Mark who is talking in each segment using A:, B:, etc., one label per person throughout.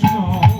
A: Krishna.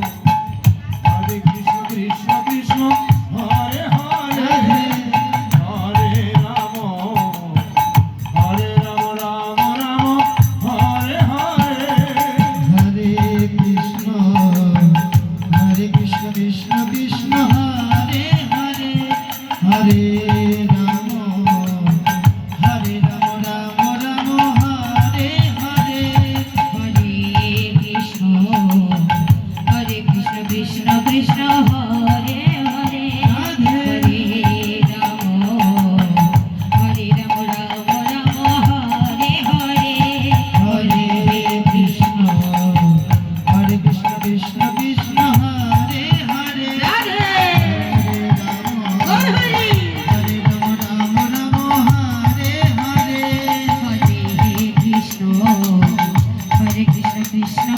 A: Krishna